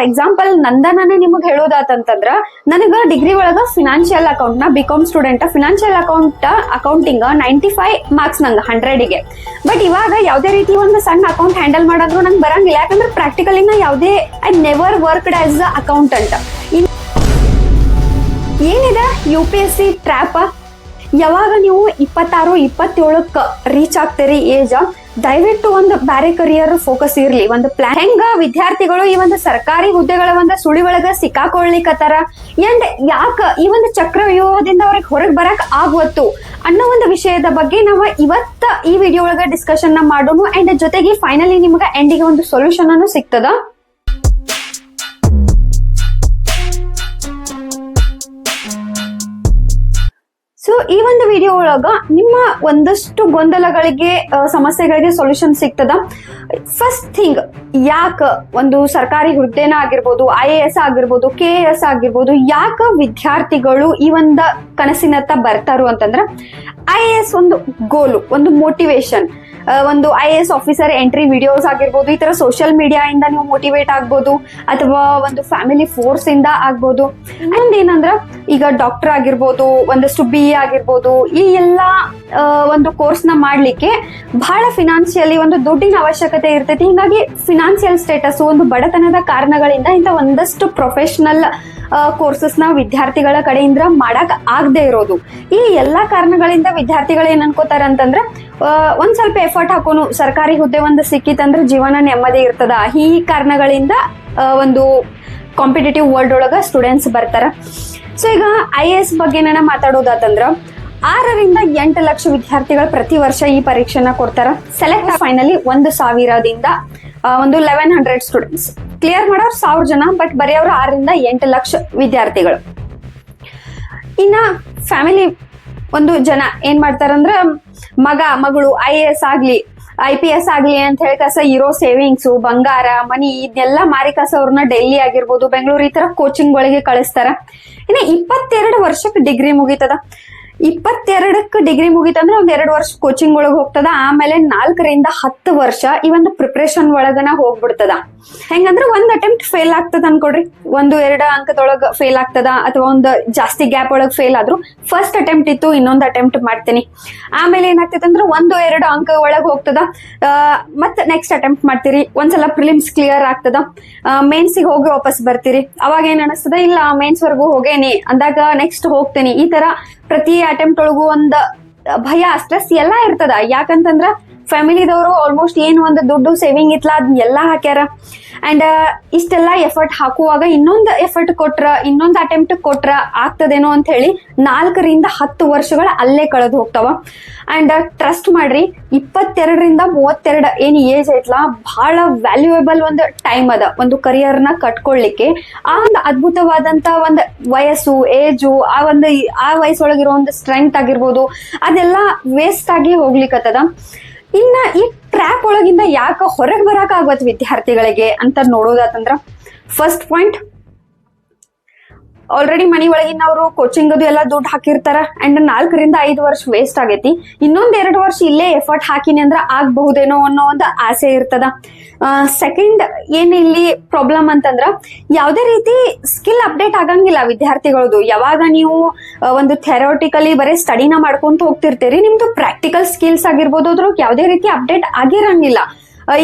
For example ನಂದನೇ ನಿಮಗೆ ಹೇಳೋದಾತಂತಂದ್ರ, ನನಗ degree ಒಳಗ ಫಿನಾನ್ಷಿಯಲ್ ಅಕೌಂಟ್ನ BCom student financial account accounting ninety five marks ನಂಗೆ ಹಂಡ್ರೆಡ್ಗೆ ಬಟ್ ಇವಾಗ ಯಾವುದೇ ರೀತಿ ಒಂದು ಸಣ್ಣ ಅಕೌಂಟ್ ಹ್ಯಾಂಡಲ್ ಮಾಡೋದು ನಂಗೆ ಬರಂಗಿಲ್ಲ. ಯಾಕಂದ್ರೆ ಪ್ರಾಕ್ಟಿಕಲಿ ನಾ ಯಾವುದೇ I never worked as a accountant ಏನಿದೆ? U P S C trap ಯಾವಾಗ ನೀವು ಇಪ್ಪತ್ತಾರು, ಇಪ್ಪತ್ತೇಳಕ್ಕೆ ರೀಚ್ ಆಗ್ತೀರಿ ಏಜ್ ದಯವಿಟ್ಟು ಒಂದು ಬ್ಯಾರೆ ಕರಿಯರ್ ಫೋಕಸ್ ಇರ್ಲಿ. ಒಂದು ಪ್ಲಾನ್ ಹೆಂಗ ವಿದ್ಯಾರ್ಥಿಗಳು ಈ ಒಂದು ಸರ್ಕಾರಿ ಹುದ್ದೆಗಳ ಒಂದು ಸುಳಿ ಒಳಗ ಸಿಕ್ಕಾಕೊಳ್ಳಿಕತ್ತಾರ? ಅಂಡ್ ಯಾಕ ಈ ಒಂದು ಚಕ್ರವ್ಯೂಹದಿಂದ ಅವ್ರಿಗೆ ಹೊರಗೆ ಬರಕ್ ಆಗುವತ್ತು? ಅನ್ನೋ ಒಂದು ವಿಷಯದ ಬಗ್ಗೆ ನಾವು ಇವತ್ತ ಈ ವಿಡಿಯೋ ಒಳಗ ಡಿಸ್ಕಷನ್ ಮಾಡೋಣ. ಅಂಡ್ ಜೊತೆಗೆ ಫೈನಲಿ ನಿಮ್ಗೆ ಎಂಡಿಗೆ ಒಂದು ಸೊಲ್ಯೂಷನ್ ಅನ್ನು ಸಿಗ್ತದ? ಈ ಒಂದು ವಿಡಿಯೋ ಒಳಗ ನಿಮ್ಮ ಒಂದಷ್ಟು ಗೊಂದಲಗಳಿಗೆ ಸಮಸ್ಯೆಗಳಿಗೆ ಸೊಲ್ಯೂಷನ್ ಸಿಗ್ತದ? ಫಸ್ಟ್ ಥಿಂಗ್ ಯಾಕ ಒಂದು ಸರ್ಕಾರಿ ಹುದ್ದೆನ ಆಗಿರ್ಬೋದು ಐ ಎ ಎಸ್ ಆಗಿರ್ಬೋದು ಕೆ ಎ ಎಸ್ ಆಗಿರ್ಬೋದು, ಯಾಕ ವಿದ್ಯಾರ್ಥಿಗಳು ಈ ಒಂದು ಕನಸಿನತ್ತ ಬರ್ತಾರು ಅಂತಂದ್ರ ಐ ಎ ಎಸ್ ಒಂದು ಗೋಲು ಒಂದು ಮೋಟಿವೇಶನ್ ಒಂದು I A S officer entry videos ಆಗಿರ್ಬೋದು, ಈ ತರ ಸೋಷಿಯಲ್ ಮೀಡಿಯಾ ಇಂದ ನೀವು ಮೋಟಿವೇಟ್ ಆಗ್ಬೋದು, ಅಥವಾ ಒಂದು ಫ್ಯಾಮಿಲಿ ಫೋರ್ಸ್ ಇಂದ ಆಗ್ಬೋದು. ಅಂಡ್ ಏನಂದ್ರ, ಈಗ ಡಾಕ್ಟರ್ ಆಗಿರ್ಬೋದು, ಒಂದಷ್ಟು ಬಿ ಎ ಆಗಿರ್ಬೋದು, ಈ ಎಲ್ಲ ಒಂದು ಕೋರ್ಸ್ನ ಮಾಡ್ಲಿಕ್ಕೆ ಬಹಳ ಫಿನಾನ್ಷಿಯಲಿ ಒಂದು ದುಡ್ಡಿನ ಅವಶ್ಯಕತೆ ಇರ್ತೈತಿ. ಹಿಂಗಾಗಿ ಫಿನಾನ್ಷಿಯಲ್ ಸ್ಟೇಟಸ್ ಒಂದು ಬಡತನದ ಕಾರಣಗಳಿಂದ ಇಂಥ ಒಂದಷ್ಟು ಪ್ರೊಫೆಷನಲ್ ಕೋರ್ಸಸ್ನ ವಿದ್ಯಾರ್ಥಿಗಳ ಕಡೆಯಿಂದ ಮಾಡಕ್ ಆಗದೆ ಇರೋದು. ಈ ಎಲ್ಲಾ ಕಾರಣಗಳಿಂದ ವಿದ್ಯಾರ್ಥಿಗಳು ಏನ್ ಅನ್ಕೋತಾರ ಅಂತಂದ್ರ ಒಂದ್ ಸ್ವಲ್ಪ ಎಫರ್ಟ್ ಹಾಕೋನು ಸರ್ಕಾರಿ ಹುದ್ದೆ ಒಂದು ಸಿಕ್ಕಿತಂದ್ರ ಜೀವನ ನೆಮ್ಮದಿ ಇರ್ತದ. ಈ ಕಾರಣಗಳಿಂದ ಒಂದು ಕಾಂಪಿಟೇಟಿವ್ ವರ್ಲ್ಡ್ ಒಳಗ ಸ್ಟೂಡೆಂಟ್ಸ್ ಬರ್ತಾರ. ಸೊ ಈಗ ಐ ಎ ಎಸ್ ಬಗ್ಗೆ ಮಾತಾಡೋದಾತಂದ್ರ, ಆರರಿಂದ ಎಂಟು ಲಕ್ಷ ವಿದ್ಯಾರ್ಥಿಗಳು ಪ್ರತಿ ವರ್ಷ ಈ ಪರೀಕ್ಷೆನ ಕೊಡ್ತಾರ. ಸೆಲೆಕ್ಟ್ ಫೈನಲಿ ಒಂದು ಸಾವಿರದಿಂದ ಒಂದು ಲೆವೆನ್ ಹಂಡ್ರೆಡ್ ಸ್ಟೂಡೆಂಟ್ಸ್ ಕ್ಲಿಯರ್ ಮಾಡೋರು ಸಾವಿರ ಜನ ಬಟ್ ಬರೆಯವರು ಆರರಿಂದ ಎಂಟು ಲಕ್ಷ ವಿದ್ಯಾರ್ಥಿಗಳು. ಇನ್ನ ಫ್ಯಾಮಿಲಿ ಒಂದು ಜನ ಏನ್ ಮಾಡ್ತಾರಂದ್ರ, ಮಗ, ಮಗಳು ಐ ಎ ಎಸ್ ಆಗ್ಲಿ ಐ ಪಿ ಎಸ್ ಆಗ್ಲಿ ಅಂತ ಹೇಳಿ ಕಸ ಇರೋ ಸೇವಿಂಗ್ಸ್ ಬಂಗಾರ ಮನಿ ಇದನ್ನೆಲ್ಲ ಮಾರಿ ಕಸ ಅವ್ರನ್ನ ಡೆಲ್ಲಿ ಆಗಿರ್ಬೋದು, ಬೆಂಗಳೂರು ಈ ತರ ಕೋಚಿಂಗ್ ಒಳಗೆ ಕಳಿಸ್ತಾರ. ಇನ್ನ ಇಪ್ಪತ್ತೆರಡು ವರ್ಷಕ್ಕೆ ಡಿಗ್ರಿ ಮುಗೀತದ. ಇಪ್ಪತ್ತೆರಡಕ್ಕೆ ಡಿಗ್ರಿ ಮುಗೀತಂದ್ರೆ ಒಂದ್ ಎರಡು ವರ್ಷ ಕೋಚಿಂಗ್ ಒಳಗೆ ಹೋಗ್ತದ. ಆಮೇಲೆ ನಾಲ್ಕರಿಂದ ಹತ್ತು ವರ್ಷ ಈ ಒಂದು ಪ್ರಿಪ್ರೇಷನ್ ಒಳಗನ ಹೋಗ್ಬಿಡ್ತದ. ಹೆಂಗಂದ್ರೆ ಒಂದ್ ಅಟೆಂಪ್ಟ್ ಫೇಲ್ ಆಗ್ತದ ಅನ್ಕೊಡ್ರಿ ಒಂದು, ಎರಡು ಅಂಕದೊಳಗ ಫೇಲ್ ಆಗ್ತದ ಅಥವಾ ಒಂದು ಜಾಸ್ತಿ ಗ್ಯಾಪ್ ಒಳಗ್ ಫೇಲ್ ಆದ್ರು ಫಸ್ಟ್ ಅಟೆಂಪ್ಟ್ ಇತ್ತು, ಇನ್ನೊಂದು ಅಟೆಂಪ್ಟ್ ಮಾಡ್ತೀನಿ. ಆಮೇಲೆ ಏನಾಗ್ತೈತೆ ಅಂದ್ರೆ ಒಂದು, ಎರಡು ಅಂಕ ಒಳಗ್ ಹೋಗ್ತದ. ಮತ್ತ್ ನೆಕ್ಸ್ಟ್ ಅಟೆಂಪ್ಟ್ ಮಾಡ್ತೀರಿ. ಒಂದ್ಸಲ ಪ್ರಿಲಿಮ್ಸ್ ಕ್ಲಿಯರ್ ಆಗ್ತದ. ಮೇನ್ಸಿಗೆ ಹೋಗಿ ವಾಪಸ್ ಬರ್ತೀರಿ. ಅವಾಗ ಏನ್ ಅನಿಸ್ತದ? ಇಲ್ಲ ಮೇನ್ಸ್ ವರ್ಗು ಹೋಗೇನಿ. ಅಂದಾಗ ನೆಕ್ಸ್ಟ್ ಹೋಗ್ತೇನೆ. ಈ ತರ ಪ್ರತಿ ಅಟೆಂಪ್ಟ್ ಒಳಗೂ ಒಂದ್ ಭಯ ಸ್ಟ್ರೆಸ್ ಎಲ್ಲಾ ಇರ್ತದ. ಯಾಕಂತಂದ್ರ ಫ್ಯಾಮಿಲಿದವರು ಆಲ್ಮೋಸ್ಟ್ ಏನು ಒಂದು ದುಡ್ಡು ಸೇವಿಂಗ್ ಇತ್ತಲ್ಲ ಅದ್ ಎಲ್ಲಾ ಹಾಕ್ಯಾರ. ಅಂಡ್ ಇಷ್ಟೆಲ್ಲ ಎಫರ್ಟ್ ಹಾಕುವಾಗ ಇನ್ನೊಂದು ಎಫರ್ಟ್ ಕೊಟ್ರ, ಇನ್ನೊಂದು ಅಟೆಂಪ್ಟ್ ಕೊಟ್ರ ಆಗ್ತದೇನೋ ಅಂತ ಹೇಳಿ ನಾಲ್ಕರಿಂದ ಹತ್ತು ವರ್ಷಗಳ ಅಲ್ಲೇ ಕಳೆದು ಹೋಗ್ತಾವ. ಅಂಡ್ ಟ್ರಸ್ಟ್ ಮಾಡ್ರಿ, ಇಪ್ಪತ್ತೆರಡರಿಂದ ಮೂವತ್ತೆರಡು ಏನ್ ಏಜ್ ಐತ್ಲ ಬಹಳ ವ್ಯಾಲ್ಯೂಯಬಲ್ ಒಂದು ಟೈಮ್ ಅದ ಒಂದು ಕರಿಯರ್ನ ಕಟ್ಕೊಳ್ಳಿಕ್ಕೆ ಆ ಒಂದು ಅದ್ಭುತವಾದಂತ ಒಂದು ವಯಸ್ಸು ಏಜು ಆ ಒಂದು ಆ ವಯಸ್ಸೊಳಗಿರೋ ಒಂದು ಸ್ಟ್ರೆಂತ್ ಆಗಿರ್ಬೋದು, ಅದೆಲ್ಲ ವೇಸ್ಟ್ ಆಗಿ ಹೋಗ್ಲಿಕ್ಕತ್ತದ ಇನ್ನ ಈ ಟ್ರ್ಯಾಪ್ ಒಳಗಿಂದ ಯಾಕೆ ಹೊರಗೆ ಬರಕ್ ವಿದ್ಯಾರ್ಥಿಗಳಿಗೆ ಅಂತ ನೋಡೋದಾತಂದ್ರ ಫಸ್ಟ್ ಪಾಯಿಂಟ್ ಆಲ್ರೆಡಿ ಮನಿ ಒಳಗಿನ ಅವರು ಕೋಚಿಂಗ್ ಅದು ಎಲ್ಲ ದುಡ್ಡು ಹಾಕಿರ್ತಾರ ಅಂಡ್ ನಾಲ್ಕರಿಂದ ಐದು ವರ್ಷ ವೇಸ್ಟ್ ಆಗೈತಿ. ಇನ್ನೊಂದ್ ಎರಡು ವರ್ಷ ಇಲ್ಲೇ ಎಫರ್ಟ್ ಹಾಕಿನಿ ಅಂದ್ರ ಆಗ್ಬಹುದೇನೋ ಅನ್ನೋ ಒಂದು ಆಸೆ ಇರ್ತದ. ಸೆಕೆಂಡ್ ಏನ್ ಇಲ್ಲಿ ಪ್ರಾಬ್ಲಮ್ ಅಂತಂದ್ರ ಯಾವುದೇ ರೀತಿ ಸ್ಕಿಲ್ ಅಪ್ಡೇಟ್ ಆಗಂಗಿಲ್ಲ ವಿದ್ಯಾರ್ಥಿಗಳದು. ಯಾವಾಗ ನೀವು ಒಂದು ಥೆರೋಟಿಕಲಿ ಬರೀ ಸ್ಟಡಿನ ಮಾಡ್ಕೊಂತ ಹೋಗ್ತಿರ್ತೀರಿ, ನಿಮ್ದು ಪ್ರಾಕ್ಟಿಕಲ್ ಸ್ಕಿಲ್ಸ್ ಆಗಿರ್ಬೋದು ಅದ್ರ ಯಾವುದೇ ರೀತಿ ಅಪ್ಡೇಟ್ ಆಗಿರಂಗಿಲ್ಲ.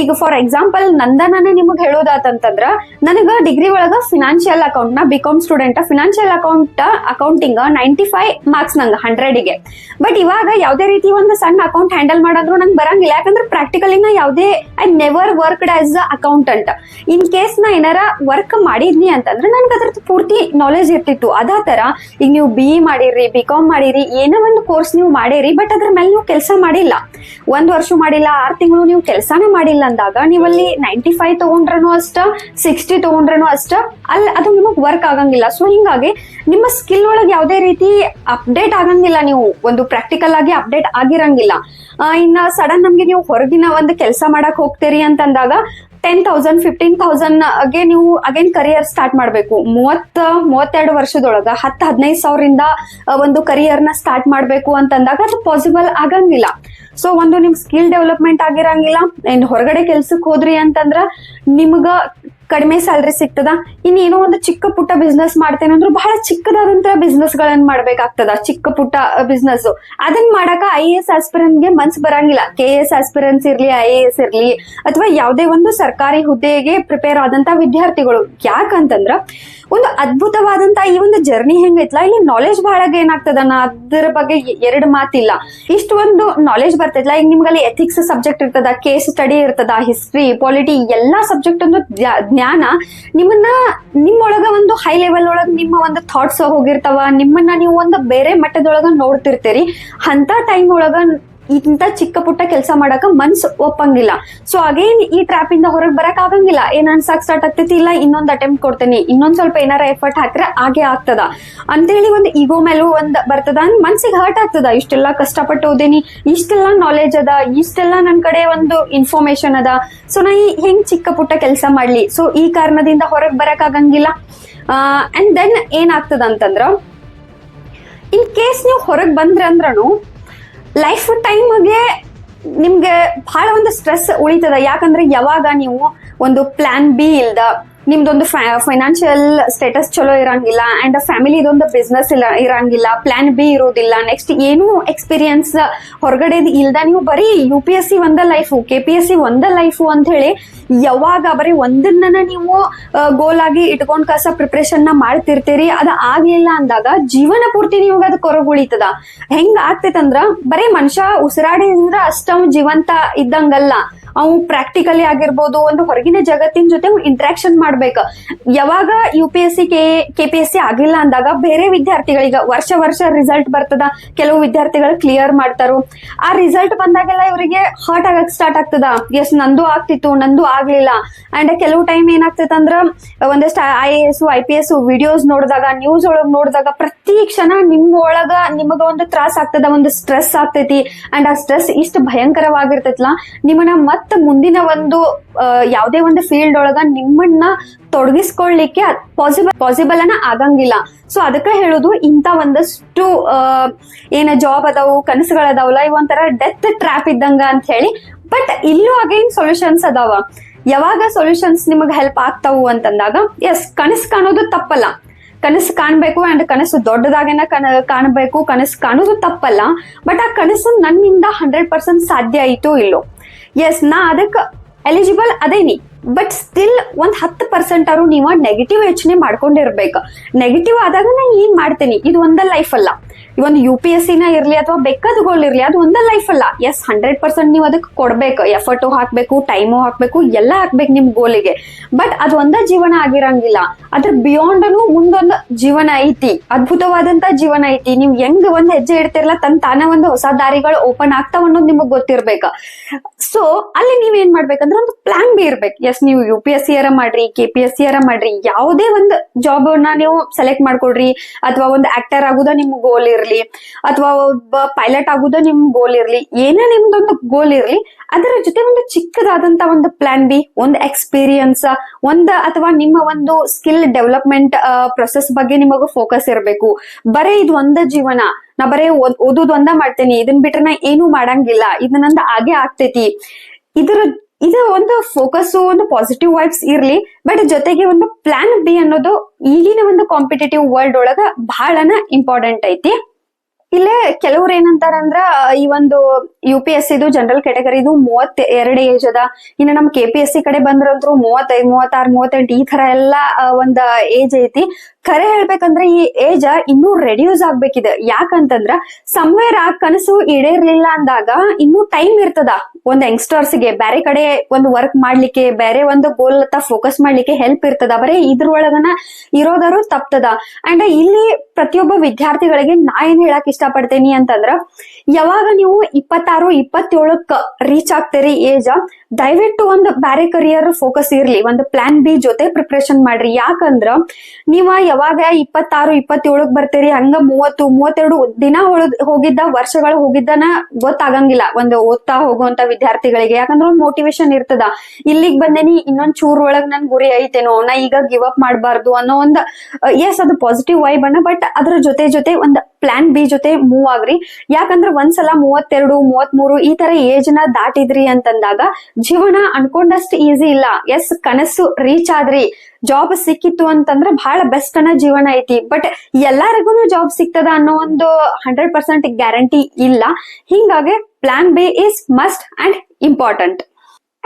ಈಗ ಫಾರ್ ಎಕ್ಸಾಂಪಲ್ ನಂದನೇ ನಿಮಗೆ ಹೇಳೋದಾತಂತಂದ್ರ, ನನಗ ಡಿಗ್ರಿ ಒಳಗ ಫಿನಾನ್ಷಿಯಲ್ ಅಕೌಂಟ್ನ BCom student financial account accounting ninety five marks ನಂಗೆ ಹಂಡ್ರೆಡ್ಗೆ ಬಟ್ ಇವಾಗ ಯಾವುದೇ ರೀತಿ ಒಂದು ಸಣ್ಣ ಅಕೌಂಟ್ ಹ್ಯಾಂಡಲ್ ಮಾಡೋದ್ರು ನಂಗೆ ಬರಂಗಿಲ್ಲ. ಯಾಕಂದ್ರೆ ಪ್ರಾಕ್ಟಿಕಲಿ ನಾ ಯಾವುದೇ I never worked as a accountant in case ನಾ ಏನಾರ ವರ್ಕ್ ಮಾಡಿದ್ನಿ ಅಂತಂದ್ರೆ ನನ್ಗೆ ಅದ್ರದ್ದು ಪೂರ್ತಿ ನಾಲೆಜ್ ಇರ್ತಿತ್ತು. ಅದೇ ತರ ಈಗ ನೀವು ಬಿ ಇ ಮಾಡಿರಿ ಬಿ ಕಾಮ್ ಮಾಡಿರಿ, ಏನೋ ಒಂದು ಕೋರ್ಸ್ ನೀವು ಮಾಡಿರಿ ಬಟ್ ಅದ್ರ ಮೇಲೆ ನೀವು ಕೆಲಸ ಮಾಡಿಲ್ಲ. ಒಂದ್ ವರ್ಷ ಮಾಡಿಲ್ಲ, ಆರ್ ತಿಂಗಳು ನೀವು ಕೆಲಸನೇ ಮಾಡಿಲ್ಲ. ಅಂದಾಗ ನೀವಲ್ಲಿ ನೈಂಟಿ ಫೈವ್ ತಗೊಂಡ್ರನು ಅಷ್ಟ ಸಿಕ್ಸ್ಟಿ ತಗೊಂಡ್ರನು ಅಷ್ಟ ಅಲ್ಲಿ ಅದು ನಿಮಗೆ ವರ್ಕ್ ಆಗಂಗಿಲ್ಲ. ಸೊ ಹಿಂಗಾಗಿ ನಿಮ್ಮ ಸ್ಕಿಲ್ ಒಳಗೆ ಯಾವುದೇ ರೀತಿ ಅಪ್ಡೇಟ್ ಆಗಂಗಿಲ್ಲ ನೀವು. ಒಂದು ಪ್ರಾಕ್ಟಿಕಲ್ ಆಗಿ ಅಪ್ಡೇಟ್ ಆಗಿರಂಗಿಲ್ಲ. ಇನ್ನ ಸಡನ್ ನಮ್ಗೆ ನೀವು ಹೊರಗಿನ ಒಂದು ಕೆಲಸ ಮಾಡಕ್ ಹೋಗ್ತೀರಿ ಅಂತಂದಾಗ ಟೆನ್ ತೌಸಂಡ್ ಫಿಫ್ಟೀನ್ ತೌಸಂಡ್ಗೆ ನೀವು ಅಗೇನ್ ಕರಿಯರ್ ಸ್ಟಾರ್ಟ್ ಮಾಡಬೇಕು. ಮೂವತ್ತ, ಮೂವತ್ತೆರಡು ವರ್ಷದೊಳಗ ಹತ್ತು, ಹದಿನೈದು ಸಾವಿರದಿಂದ ಒಂದು ಕರಿಯರ್ನ ಸ್ಟಾರ್ಟ್ ಮಾಡಬೇಕು ಅಂತಂದಾಗ ಅದು ಪಾಸಿಬಲ್ ಆಗಂಗಿಲ್ಲ. ಸೊ ಒಂದು ನಿಮ್ ಸ್ಕಿಲ್ ಡೆವಲಪ್ಮೆಂಟ್ ಆಗಿರಂಗಿಲ್ಲ ಅಂಡ್ ಹೊರಗಡೆ ಕೆಲ್ಸಕ್ಕೆ ಹೋದ್ರಿ ಅಂತಂದ್ರ ನಿಮ್ಗ ಕಡಿಮೆ ಸ್ಯಾಲ್ರಿ ಸಿಗ್ತದ. ಇನ್ನೇನೋ ಒಂದು ಚಿಕ್ಕ ಪುಟ್ಟ ಬಿಸ್ನೆಸ್ ಮಾಡ್ತೇನೆ ಅಂದ್ರೆ ಬಹಳ ಚಿಕ್ಕದಾದಂತ ಬಿಸ್ನೆಸ್ ಗಳನ್ನ ಮಾಡ್ಬೇಕಾಗ್ತದ. ಚಿಕ್ಕ ಪುಟ್ಟ ಬಿಸ್ನೆಸ್ ಅದನ್ನ ಮಾಡಕ ಐ ಎ ಎಸ್ ಆಸ್ಪಿರೆಂಟ್ಗೆ ಮನ್ಸ್ ಬರಂಗಿಲ್ಲ. ಕೆ ಎಸ್ ಆಸ್ಪಿರೆನ್ಸ್ ಇರ್ಲಿ ಐ ಎ ಎಸ್ ಇರ್ಲಿ, ಅಥವಾ ಯಾವುದೇ ಒಂದು ಸರ್ಕಾರಿ ಹುದ್ದೆಗೆ ಪ್ರಿಪೇರ್ ಆದಂತ ವಿದ್ಯಾರ್ಥಿಗಳು. ಯಾಕಂತಂದ್ರ ಒಂದು ಅದ್ಭುತವಾದಂತ ಈ ಒಂದು ಜರ್ನಿ ಹೆಂಗೈತ್ಲಾ? ಇಲ್ಲಿ ನಾಲೆಜ್ ಬಹಳ ಏನಾಗ್ತದ ಅದ್ರ ಬಗ್ಗೆ ಎರಡು ಮಾತಿಲ್ಲ. ಇಷ್ಟು ಒಂದು ನಾಲೆಜ್ ಬರ್ತೈತ್ಲಾ? ಈಗ ನಿಮ್ಗಲ್ಲಿ ಎಥಿಕ್ಸ್ ಸಬ್ಜೆಕ್ಟ್ ಇರ್ತದ ಕೇಸ್ ಸ್ಟಡಿ ಇರ್ತದ ಹಿಸ್ಟ್ರಿ ಪಾಲಿಟಿ ಎಲ್ಲಾ ಸಬ್ಜೆಕ್ಟ್ ಒಂದು ಜ್ಞಾ- ಜ್ಞಾನ ನಿಮ್ಮನ್ನ, ನಿಮ್ಮೊಳಗ ಒಂದು ಹೈ ಲೆವೆಲ್ ಒಳಗ ನಿಮ್ಮ ಒಂದು ಥಾಟ್ಸ್ ಹೋಗಿರ್ತಾವ, ನಿಮ್ಮನ್ನ ನೀವು ಒಂದು ಬೇರೆ ಮಟ್ಟದೊಳಗ ನೋಡ್ತಿರ್ತೀರಿ. ಅಂತ ಟೈಮ್ ಒಳಗ ಇಂತ ಚಿಕ್ಕ ಪುಟ್ಟ ಕೆಲಸ ಮಾಡಕ ಮನ್ಸ್ ಒಪ್ಪಂಗಿಲ್ಲ. ಸೊ ಅಗೇನ್ ಈ ಟ್ರಾಪ್ ಇಂದ ಹೊರಗೆ ಬರಕ್ ಆಗಂಗಿಲ್ಲ. ಏನ್ ಅನ್ಸಾಕ್ ಸ್ಟಾರ್ಟ್ ಆಗ್ತೈತಿ? ಇಲ್ಲ, ಇನ್ನೊಂದ್ ಅಟೆಂಪ್ಟ್ ಕೊಡ್ತೇನೆ. ಇನ್ನೊಂದ್ ಸ್ವಲ್ಪ ಏನಾರ ಎಫರ್ಟ್ ಹಾಕ್ರೆ ಹಾಗೆ ಆಗ್ತದ. ಅಂತೇಳಿ ಒಂದು ಈಗೋ ಮೇಲೂ ಒಂದ್ ಬರ್ತದ ಮನ್ಸಿಗೆ ಹರ್ಟ್ ಆಗ್ತದ. ಇಷ್ಟೆಲ್ಲ ಕಷ್ಟಪಟ್ಟು ಓದೇನಿ, ಇಷ್ಟೆಲ್ಲ ನಾಲೆಜ್ ಅದ, ಇಷ್ಟೆಲ್ಲ ನನ್ ಕಡೆ ಒಂದು ಇನ್ಫಾರ್ಮೇಶನ್ ಅದ. ಸೊ ನಾ ಈ ಹೆಂಗ್ ಚಿಕ್ಕ ಪುಟ್ಟ ಕೆಲಸ ಮಾಡ್ಲಿ? ಸೊ ಈ ಕಾರಣದಿಂದ ಹೊರಗೆ ಬರಕ್ ಆಗಂಗಿಲ್ಲ. ಅಂಡ್ ದೆನ್ ಏನಾಗ್ತದ ಅಂತಂದ್ರ ಇನ್ ಕೇಸ್ ನೀವು ಹೊರಗೆ ಬಂದ್ರಂದ್ರೂ ಲೈಫ್ ಟೈಮ್ಗೆ ನಿಮ್ಗೆ ಬಹಳ ಒಂದು ಸ್ಟ್ರೆಸ್ ಉಳಿತದ. ಯಾಕಂದ್ರೆ ಯಾವಾಗ ನೀವು ಒಂದು ಪ್ಲಾನ್ ಬಿ ಇಲ್ದ ನಿಮ್ದೊಂದು ಫೈನಾನ್ಷಿಯಲ್ ಸ್ಟೇಟಸ್ ಚಲೋ ಇರಂಗಿಲ್ಲ ಅಂಡ್ ಫ್ಯಾಮಿಲಿ ಇದೊಂದು ಬಿಸ್ನೆಸ್ ಇಲ್ಲ, ಇರಂಗಿಲ್ಲ ಪ್ಲಾನ್ ಬಿ ಇರೋದಿಲ್ಲ. ನೆಕ್ಸ್ಟ್ ಏನೂ ಎಕ್ಸ್ಪೀರಿಯನ್ಸ್ ಹೊರಗಡೆ ಇಲ್ದ ನೀವು ಬರೀ ಯು ಪಿ ಎಸ್ ಸಿ ಒಂದ life K P S C ಒಂದ ಲೈಫು ಅಂತ ಹೇಳಿ ಯಾವಾಗ ಬರೀ ಒಂದನ್ನ ನೀವು ಗೋಲ್ ಆಗಿ ಇಟ್ಕೊಂಡ್ ಕಸ ಪ್ರಿಪ್ರೇಷನ್ನ ಮಾಡ್ತಿರ್ತೀರಿ, ಅದ ಆಗ್ಲಿಲ್ಲ ಅಂದಾಗ ಜೀವನ ಪೂರ್ತಿ ನೀವು ಅದು ಕೊರಗುಳಿತದ. ಹೆಂಗ್ ಆಗ್ತೈತಂದ್ರ ಬರೀ ಮನುಷ್ಯ ಉಸಿರಾಡಿದ್ರ ಅಷ್ಟಮ್ ಜೀವಂತ ಇದ್ದಂಗಲ್ಲ. ಅವು ಪ್ರಾಕ್ಟಿಕಲಿ ಆಗಿರ್ಬೋದು, ಒಂದು ಹೊರಗಿನ ಜಗತ್ತಿನ ಜೊತೆ ಇಂಟ್ರಾಕ್ಷನ್ ಮಾಡ್ಬೇಕು. ಯಾವಾಗ ಯು ಪಿ ಎಸ್ ಸಿ ಕೆ ಆಗಿಲ್ಲ ಅಂದಾಗ ಬೇರೆ ವಿದ್ಯಾರ್ಥಿಗಳಿಗೆ ವರ್ಷ ವರ್ಷ ರಿಸಲ್ಟ್ ಬರ್ತದ, ಕೆಲವು ವಿದ್ಯಾರ್ಥಿಗಳು ಕ್ಲಿಯರ್ ಮಾಡ್ತಾರು. ಆ ರಿಸಲ್ಟ್ ಬಂದಾಗೆಲ್ಲ ಇವರಿಗೆ ಹರ್ಟ್ ಆಗಕ್ ಸ್ಟಾರ್ಟ್ ಆಗ್ತದ. ಎಸ್ ನಂದು ಆಗ್ತಿತ್ತು, ನಂದು ಆಗ್ಲಿಲ್ಲ. ಅಂಡ್ ಕೆಲವು ಟೈಮ್ ಏನಾಗ್ತೈತೆ ಅಂದ್ರ, ಒಂದಷ್ಟು I A S I P S videos ನೋಡಿದಾಗ ನ್ಯೂಸ್ ಒಳಗ್ ನೋಡಿದಾಗ ಪ್ರತಿ ಕ್ಷಣ ನಿಮ್ ಒಳಗ ನಿಮಗ ಒಂದು ತ್ರಾಸ ಆಗ್ತದ, ಒಂದು ಸ್ಟ್ರೆಸ್ ಆಗ್ತೈತಿ. ಅಂಡ್ ಆ ಸ್ಟ್ರೆಸ್ ಇಷ್ಟು ಭಯಂಕರವಾಗಿರ್ತೈತ್ಲಾ. ನಿಮ್ಮನ್ನ ಮತ್ತ ಮುಂದಿನ ಒಂದು ಯಾವುದೇ ಒಂದು ಫೀಲ್ಡ್ ಒಳಗ ನಿಮ್ಮನ್ನ ತೊಡಗಿಸ್ಕೊಳ್ಳಿಕ್ಕೆ ಪಾಸಿಬಲ್ ಪಾಸಿಬಲ್ ಅನ್ನ ಆಗಂಗಿಲ್ಲ. ಸೊ ಅದಕ್ಕೆ ಹೇಳುದು ಇಂತ ಒಂದಷ್ಟು ಏನ ಜಾಬ್ ಅದಾವು ಕನಸುಗಳದಾವಲ್ಲ ಇವ್ ಒಂಥರ ಡೆತ್ ಟ್ರ್ಯಾಪ್ ಇದ್ದಂಗ ಅಂತ ಹೇಳಿ. ಬಟ್ ಇಲ್ಲೂ ಅಗೇನ್ ಸೊಲ್ಯೂಷನ್ಸ್ ಅದಾವ. ಯಾವಾಗ ಸೊಲ್ಯೂಷನ್ಸ್ ನಿಮಗೆ ಹೆಲ್ಪ್ ಆಗ್ತಾವು ಅಂತಂದಾಗ ಎಸ್ ಕನಸು ಕಾಣೋದು ತಪ್ಪಲ್ಲ. ಕನಸು ಕಾಣಬೇಕು ಅಂಡ್ ಕನಸು ದೊಡ್ಡದಾಗೇನ ಕನ, ಕಾಣಬೇಕು. ಕನಸು ಕಾಣೋದು ತಪ್ಪಲ್ಲ ಬಟ್ ಆ ಕನಸು ನನ್ನಿಂದ ಹಂಡ್ರೆಡ್ ಪರ್ಸೆಂಟ್ ಸಾಧ್ಯ ಆಯ್ತೋ ಇಲ್ಲೋ? ಎಸ್ ನಾ ಅದಕ್ಕೆ ಎಲಿಜಿಬಲ್ ಅದೇನಿ ಬಟ್ ಸ್ಟಿಲ್ ಒಂದ್ ಹತ್ತು ಪರ್ಸೆಂಟ್ ಅವರು ನೀವು ನೆಗೆಟಿವ್ ಯೋಚನೆ ಮಾಡ್ಕೊಂಡಿರ್ಬೇಕು. ನೆಗೆಟಿವ್ ಆದಾಗ ನಾನು ಏನ್ ಮಾಡ್ತೀನಿ? ಇದು ಒಂದ ಲೈಫ್ ಅಲ್ಲ. ಈ ಒಂದು ಯು ಪಿ ಎಸ್ ಸಿನ ಇರ್ಲಿ ಅಥವಾ ಅದು ಒಂದ ಲೈಫ್ ಅಲ್ಲ. ಎಸ್ ಹಂಡ್ರೆಡ್ ಪರ್ಸೆಂಟ್ ನೀವು ಅದಕ್ಕೆ ಕೊಡ್ಬೇಕು. ಎಫರ್ಟು ಹಾಕ್ಬೇಕು ಟೈಮು ಹಾಕ್ಬೇಕು, ಎಲ್ಲ ಹಾಕ್ಬೇಕು ನಿಮ್ ಗೋಲಿಗೆ ಬಟ್ ಅದು ಒಂದ ಜೀವನ ಆಗಿರಂಗಿಲ್ಲ. ಅದ್ರ ಬಿಯಾಂಡನು ಮುಂದೊಂದು ಜೀವನ ಐತಿ. ಅದ್ಭುತವಾದಂತ ಜೀವನ ಐತಿ. ನೀವು ಹೆಂಗ್ ಒಂದ್ ಹೆಜ್ಜೆ ಇಡ್ತಿರಲ್ಲ ತನ್ ತಾನೇ ಒಂದು ಹೊಸ ದಾರಿಗಳು ಓಪನ್ ಆಗ್ತಾವ ಅನ್ನೋದು ನಿಮಗ್ ಗೊತ್ತಿರ್ಬೇಕು. ಸೊ ಅಲ್ಲಿ ನೀವ್ ಏನ್ ಮಾಡ್ಬೇಕಂದ್ರೆ ಒಂದು ಪ್ಲಾನ್ ಬಿ ಇರ್ಬೇಕು. ಎಸ್ ನೀವು ಯು ಪಿ ಎಸ್ ಸಿ ಯಾರ ಮಾಡ್ರಿ ಕೆ ಪಿ ಎಸ್ ಸಿ ಯಾರ ಮಾಡ್ರಿ. ಯಾವುದೇ ಒಂದು ಜಾಬ್ ನೀವು ಸೆಲೆಕ್ಟ್ ಮಾಡ್ಕೊಡ್ರಿ. ಅಥವಾ ಒಂದು ಆಕ್ಟರ್ ಆಗುದ ನಿಮ್ ಗೋಲ್ ಇರ್ಲಿ. ಅಥವಾ ಒಬ್ಬ ಪೈಲಟ್ ಆಗುದ ನಿಮ್ ಗೋಲ್ ಇರ್ಲಿ, ಏನೇ ನಿಮ್ದೊಂದು ಗೋಲ್ ಇರ್ಲಿ, ಅದರ ಜೊತೆ ಒಂದು ಚಿಕ್ಕದಾದಂತ ಒಂದು ಪ್ಲಾನ್ ಬಿ ಒಂದು ಎಕ್ಸ್ಪೀರಿಯನ್ಸ್ ಒಂದ್ ಅಥವಾ ನಿಮ್ಮ ಒಂದು ಸ್ಕಿಲ್ ಡೆವಲಪ್ಮೆಂಟ್ ಪ್ರೊಸೆಸ್ ಬಗ್ಗೆ ನಿಮಗೂ ಫೋಕಸ್ ಇರಬೇಕು. ಬರೇ ಇದು ಒಂದ ಜೀವನ. ನಾ ಬರೇ ಓದೋದು ಒಂದ ಮಾಡ್ತೇನೆ, ಇದನ್ ಬಿಟ್ರೆ ನಾ ಏನು ಮಾಡಂಗಿಲ್ಲ. ಇದು ನಂದ ಹಾಗೆ ಆಗ್ತೈತಿ. ಇದರ, ಇದು ಒಂದು ಫೋಕಸ್ ಒಂದು ಪಾಸಿಟಿವ್ ವೈಬ್ಸ್ ಇರ್ಲಿ ಬಟ್ ಜೊತೆಗೆ ಒಂದು ಪ್ಲಾನ್ ಬಿ ಅನ್ನೋದು ಈಗಿನ ಒಂದು ಕಾಂಪಿಟೇಟಿವ್ ವರ್ಲ್ಡ್ ಒಳಗ ಬಹಳನ ಇಂಪಾರ್ಟೆಂಟ್ ಐತಿ. ಇಲ್ಲೇ ಕೆಲವ್ರು ಏನಂತಾರಂದ್ರ ಈ ಒಂದು ಯು ಪಿ ಎಸ್ ಇದು ಜನರಲ್ ಕ್ಯಾಟಗರಿದು ಮೂವತ್ ಎರಡು ಏಜ್ ಅದ. ಇನ್ನು ನಮ್ ಕೆ ಪಿ ಎಸ್ ಸಿ ಕಡೆ ಬಂದ್ರಂದ್ರು ಮೂವತ್ತೈದ್ ಮೂವತ್ತಾರು, ಮೂವತ್ತೆಂಟು ಈ ತರ ಎಲ್ಲಾ ಒಂದ್ ಏಜ್ ಐತಿ. ಖರೆ ಹೇಳ್ಬೇಕಂದ್ರೆ ಈ ಏಜ್ ಇನ್ನೂ ರೆಡ್ಯೂಸ್ ಆಗ್ಬೇಕಿದೆ. ಯಾಕಂತಂದ್ರ ಸಮ್ವೇರ್ ಆ ಕನಸು ಈಡೇರ್ಲಿಲ್ಲ ಅಂದಾಗ ಇನ್ನೂ ಟೈಮ್ ಇರ್ತದ. ಒಂದ್ ಯಂಗ್ಸ್ಟರ್ಸ್ಗೆ ಬೇರೆ ಕಡೆ ಒಂದು ವರ್ಕ್ ಮಾಡ್ಲಿಕ್ಕೆ ಬೇರೆ ಒಂದು ಗೋಲ್ ಅತ್ತ ಫೋಕಸ್ ಮಾಡ್ಲಿಕ್ಕೆ ಹೆಲ್ಪ್ ಇರ್ತದ. ಬರೀ ಇದ್ರೊಳಗನ ಇರೋದಾರು ತಪ್ತದ. ಅಂಡ್ ಇಲ್ಲಿ ಪ್ರತಿಯೊಬ್ಬ ವಿದ್ಯಾರ್ಥಿಗಳಿಗೆ ನಾ ಏನ್ ಹೇಳಕ್ ಇಷ್ಟಪಡ್ತೇನಿ ಅಂತಂದ್ರ, ಯಾವಾಗ ನೀವು ಇಪ್ಪತ್ತಾರು, ಇಪ್ಪತ್ತೇಳಕ್ಕ ರೀಚ್ ಆಗ್ತೀರಿ ಏಜ್ ದಯವಿಟ್ಟು ಒಂದು ಬ್ಯಾರೆ ಕರಿಯರ್ ಫೋಕಸ್ ಇರ್ಲಿ, ಒಂದು ಪ್ಲಾನ್ ಬಿ ಜೊತೆ ಪ್ರಿಪ್ರೇಷನ್ ಮಾಡ್ರಿ. ಯಾಕಂದ್ರ ನೀವ ಯಾವಾಗ ಇಪ್ಪತ್ತಾರು, ಇಪ್ಪತ್ತೇಳಕ್ ಬರ್ತೀರಿ, ಹಂಗ ಮೂವತ್ತು, ಮೂವತ್ತೆರಡು ದಿನ ಹೋಗಿದ್ದ ವರ್ಷಗಳು ಹೋಗಿದ್ದನ ಗೊತ್ತಾಗಂಗಿಲ್ಲ. ಒಂದು ಓದ್ತಾ ಹೋಗುವಂತ ವಿದ್ಯಾರ್ಥಿಗಳಿಗೆ. ಯಾಕಂದ್ರ ಒಂದು ಮೋಟಿವೇಶನ್ ಇರ್ತದ. ಇಲ್ಲಿಗ್ ಬಂದೇನಿ, ಇನ್ನೊಂದ್ ಚೂರ್ ಒಳಗ್ ನನ್ ಗುರಿ ಐತೇನೋ, ನಾ ಈಗ ಗಿವ್ ಅಪ್ ಮಾಡಬಾರ್ದು ಅನ್ನೋ ಒಂದು ಎಸ್ ಅದು ಪಾಸಿಟಿವ್ ವೈಬ್ ಅನ್ನ ಬಟ್ ಅದ್ರ ಜೊತೆ ಜೊತೆ ಒಂದ್ ಪ್ಲಾನ್ ಬಿ ಜೊತೆ ಮೂವ್ ಆಗ್ರಿ. ಯಾಕಂದ್ರೆ ಒಂದ್ಸಲ ಮೂವತ್ತೆರಡು, ಮೂವತ್ಮೂರು ಈ ತರ ಏಜ್ನ ದಾಟಿದ್ರಿ ಅಂತಂದಾಗ ಜೀವನ ಅನ್ಕೊಂಡಷ್ಟು ಈಸಿ ಇಲ್ಲ. ಎಸ್ ಕನಸು ರೀಚ್ ಆದ್ರಿ. ಜಾಬ್ ಸಿಕ್ಕಿತ್ತು ಅಂತಂದ್ರೆ ಬಹಳ ಬೆಸ್ಟ್ ಅನ್ನ ಜೀವನ ಐತಿ. ಬಟ್ ಎಲ್ಲರಿಗೂ ಜಾಬ್ ಸಿಗ್ತದ ಅನ್ನೋ ಒಂದು ಹಂಡ್ರೆಡ್ ಪರ್ಸೆಂಟ್ ಗ್ಯಾರಂಟಿ ಇಲ್ಲ. ಹಿಂಗಾಗಿ plan B is must and important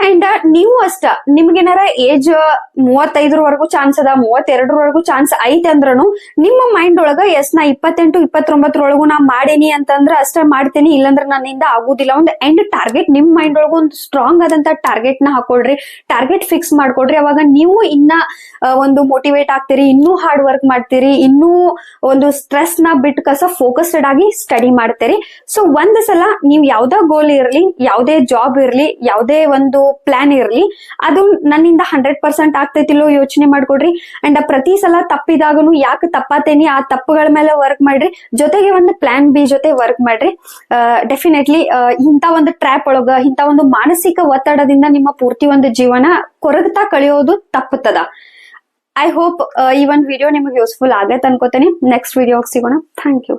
and ನೀವು ಅಷ್ಟ, ನಿಮ್ಗೇನಾರ ಏಜ್ ಮೂವತ್ತೈದರವರೆಗೂ ಚಾನ್ಸ್ ಅದ, ಮೂವತ್ತೆರಡರವರೆಗೂ ಚಾನ್ಸ್ ಐತೆ ಅಂದ್ರೂ ನಿಮ್ಮ ಮೈಂಡ್ ಒಳಗ ಎಸ್ ನಾ ಇಪ್ಪತ್ತೆಂಟು, ಇಪ್ಪತ್ತೊಂಬತ್ತರೊಳಗೂ ನಾ ಮಾಡೇನಿ ಅಂತಂದ್ರೆ ಅಷ್ಟೇ ಮಾಡ್ತೀನಿ, ಇಲ್ಲಾಂದ್ರೆ ನನ್ನಿಂದ ಆಗುದಿಲ್ಲ. ಒಂದು ಎಂಡ್ ಟಾರ್ಗೆಟ್ ನಿಮ್ ಮೈಂಡ್ ಒಳಗ ಒಂದು ಸ್ಟ್ರಾಂಗ್ ಆದಂತ ಟಾರ್ಗೆಟ್ನ ಹಾಕೊಳ್ರಿ ಟಾರ್ಗೆಟ್ ಫಿಕ್ಸ್ ಮಾಡ್ಕೊಡ್ರಿ ಅವಾಗ ನೀವು ಇನ್ನ ಒಂದು ಮೋಟಿವೇಟ್ ಆಗ್ತೀರಿ, ಇನ್ನೂ ಹಾರ್ಡ್ ವರ್ಕ್ ಮಾಡ್ತೀರಿ, ಇನ್ನೂ ಒಂದು ಸ್ಟ್ರೆಸ್ನ ಬಿಟ್ಟು ಕಸ ಫೋಕಸ್ಡ್ ಆಗಿ ಸ್ಟಡಿ ಮಾಡ್ತೀರಿ. ಸೊ ಒಂದ್ ಸಲ ನೀವು ಯಾವ್ದಾ ಗೋಲ್ ಇರ್ಲಿ, ಯಾವ್ದೇ ಜಾಬ್ ಇರ್ಲಿ, ಯಾವ್ದೇ ಒಂದು ಪ್ಲಾನ್ ಇರ್ಲಿ. ಅದು ನನ್ನಿಂದ ಹಂಡ್ರೆಡ್ ಪರ್ಸೆಂಟ್ ಆಗ್ತೈತಿಲ್ಲೋ ಯೋಚನೆ ಮಾಡ್ಕೊಡ್ರಿ. ಅಂಡ್ ಪ್ರತಿ ಸಲ ತಪ್ಪಿದಾಗನು ಯಾಕೆ ತಪ್ಪಾತೇನಿ, ಆ ತಪ್ಪುಗಳ ಮೇಲೆ ವರ್ಕ್ ಮಾಡ್ರಿ. ಜೊತೆಗೆ ಒಂದು ಪ್ಲಾನ್ ಬಿ ಜೊತೆ ವರ್ಕ್ ಮಾಡ್ರಿ. ಡೆಫಿನೆಟ್ಲಿ ಇಂಥ ಒಂದು ಟ್ರ್ಯಾಪ್ ಒಳಗ, ಇಂಥ ಒಂದು ಮಾನಸಿಕ ಒತ್ತಡದಿಂದ ನಿಮ್ಮ ಪೂರ್ತಿ ಒಂದು ಜೀವನ ಕೊರಗ್ತಾ ಕಳೆಯೋದು ತಪ್ಪುತ್ತದ ಐ ಹೋಪ್ ಈ ಒಂದು ವಿಡಿಯೋ ನಿಮಗೆ ಯೂಸ್ಫುಲ್ ಆಗತ್ತೆ ಅನ್ಕೋತೇನೆ. ನೆಕ್ಸ್ಟ್ ವಿಡಿಯೋಗೆ ಸಿಗೋಣ. Thank you